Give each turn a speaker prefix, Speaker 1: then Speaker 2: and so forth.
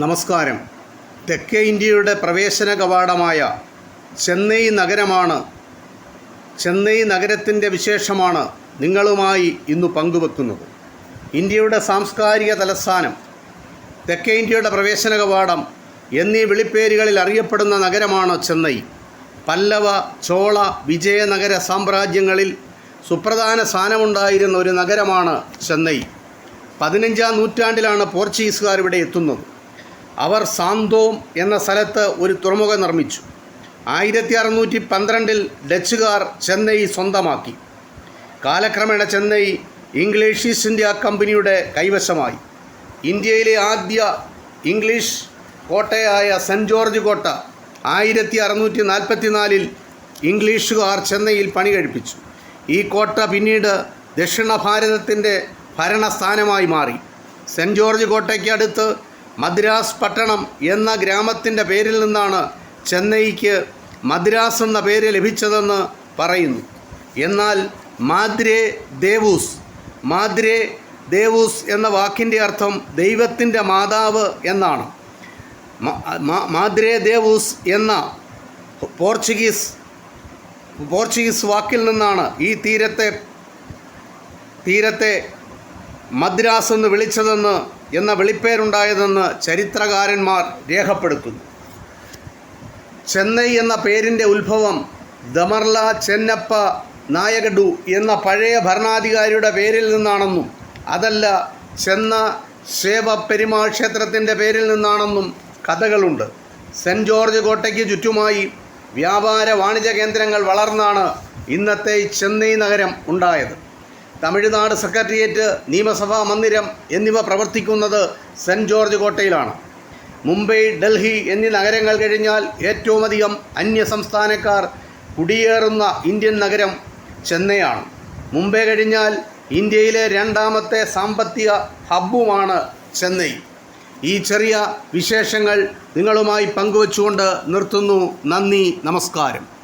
Speaker 1: നമസ്കാരം. തെക്കേ ഇന്ത്യയുടെ പ്രവേശന കവാടമായ ചെന്നൈ നഗരമാണ്. ചെന്നൈ നഗരത്തിന്റെ വിശേഷമാണ് നിങ്ങളുമായി ഇന്ന് പങ്കുവെക്കുന്നത്. ഇന്ത്യയുടെ സാംസ്കാരിക തലസ്ഥാനം തെക്കേ ഇന്ത്യയുടെ പ്രവേശന കവാടം എന്നീ വിളിപ്പേരുകളിൽ അറിയപ്പെടുന്ന നഗരമാണ് ചെന്നൈ. പല്ലവ ചോള വിജയനഗര സാമ്രാജ്യങ്ങളിൽ സുപ്രധാന സ്ഥാനമുണ്ടായിരുന്ന ഒരു നഗരമാണ് ചെന്നൈ. പതിനഞ്ചാം നൂറ്റാണ്ടിലാണ് പോർച്ചുഗീസുകാർ ഇവിടെ എത്തുന്നത്. അവർ സാന്തോം എന്ന സ്ഥലത്ത് ഒരു തുറമുഖം നിർമ്മിച്ചു. ആയിരത്തി അറുന്നൂറ്റി പന്ത്രണ്ടിൽ ഡച്ചുകാർ ചെന്നൈ സ്വന്തമാക്കി. കാലക്രമേണ ചെന്നൈ ഇംഗ്ലീഷ് ഈസ്റ്റ് ഇന്ത്യ കമ്പനിയുടെ കൈവശമായി. ഇന്ത്യയിലെ ആദ്യ ഇംഗ്ലീഷ് കോട്ടയായ സെന്റ് ജോർജ് കോട്ട ആയിരത്തി അറുന്നൂറ്റി നാൽപ്പത്തിനാലിൽ ഇംഗ്ലീഷുകാർ ചെന്നൈയിൽ പണി കഴിപ്പിച്ചു ഈ കോട്ട പിന്നീട് ദക്ഷിണ ഭാരതത്തിന്റെ ഭരണസ്ഥാനമായി മാറി. സെന്റ് ജോർജ് കോട്ടയ്ക്ക് അടുത്ത് മദ്രാസ് പട്ടണം എന്ന ഗ്രാമത്തിന്റെ പേരിൽ നിന്നാണ് ചെന്നൈക്ക് മദ്രാസ് എന്ന പേര് ലഭിച്ചതെന്ന് പറയുന്നു. എന്നാൽ മാദ്രേ ദേവൂസ് മാദ്രേ ദേവൂസ് എന്ന വാക്കിന്റെ അർത്ഥം ദൈവത്തിന്റെ മാതാവ് എന്നാണ്. മാദ്രേ ദേവൂസ് എന്ന പോർച്ചുഗീസ് പോർച്ചുഗീസ് വാക്കിൽ നിന്നാണ് ഈ തീരത്തെ തീരത്തെ മദ്രാസ് എന്ന് വിളിച്ചതെന്ന് എന്ന വിളിപ്പേരുണ്ടായതെന്ന് ചരിത്രകാരന്മാർ രേഖപ്പെടുത്തുന്നു. ചെന്നൈ എന്ന പേരിന്റെ ഉത്ഭവം ദമർല ചെന്നപ്പ നായകഡു എന്ന പഴയ ഭരണാധികാരിയുടെ പേരിൽ നിന്നാണെന്നും അതല്ല ചെന്ന ശേവ പെരുമാൾ ക്ഷേത്രത്തിന്റെ പേരിൽ നിന്നാണെന്നും കഥകളുണ്ട്. സെന്റ് ജോർജ് കോട്ടയ്ക്ക് ചുറ്റുമായി വ്യാപാര വാണിജ്യ കേന്ദ്രങ്ങൾ വളർന്നാണ് ഇന്നത്തെ ചെന്നൈ നഗരം ഉണ്ടായത്. തമിഴ്നാട് സെക്രട്ടേറിയറ്റ് നിയമസഭാ മന്ദിരം എന്നിവ പ്രവർത്തിക്കുന്നത് സെന്റ് ജോർജ് കോട്ടയിലാണ്. മുംബൈ ഡൽഹി എന്നീ നഗരങ്ങൾ കഴിഞ്ഞാൽ ഏറ്റവുമധികം അന്യ സംസ്ഥാനക്കാർ കുടിയേറുന്ന ഇന്ത്യൻ നഗരം ചെന്നൈയാണ്. മുംബൈ കഴിഞ്ഞാൽ ഇന്ത്യയിലെ രണ്ടാമത്തെ സാമ്പത്തിക ഹബ്ബുമാണ് ചെന്നൈ. ഈ ചെറിയ വിശേഷങ്ങൾ നിങ്ങളുമായി പങ്കുവച്ചുകൊണ്ട് നിർത്തുന്നു. നന്ദി നമസ്കാരം.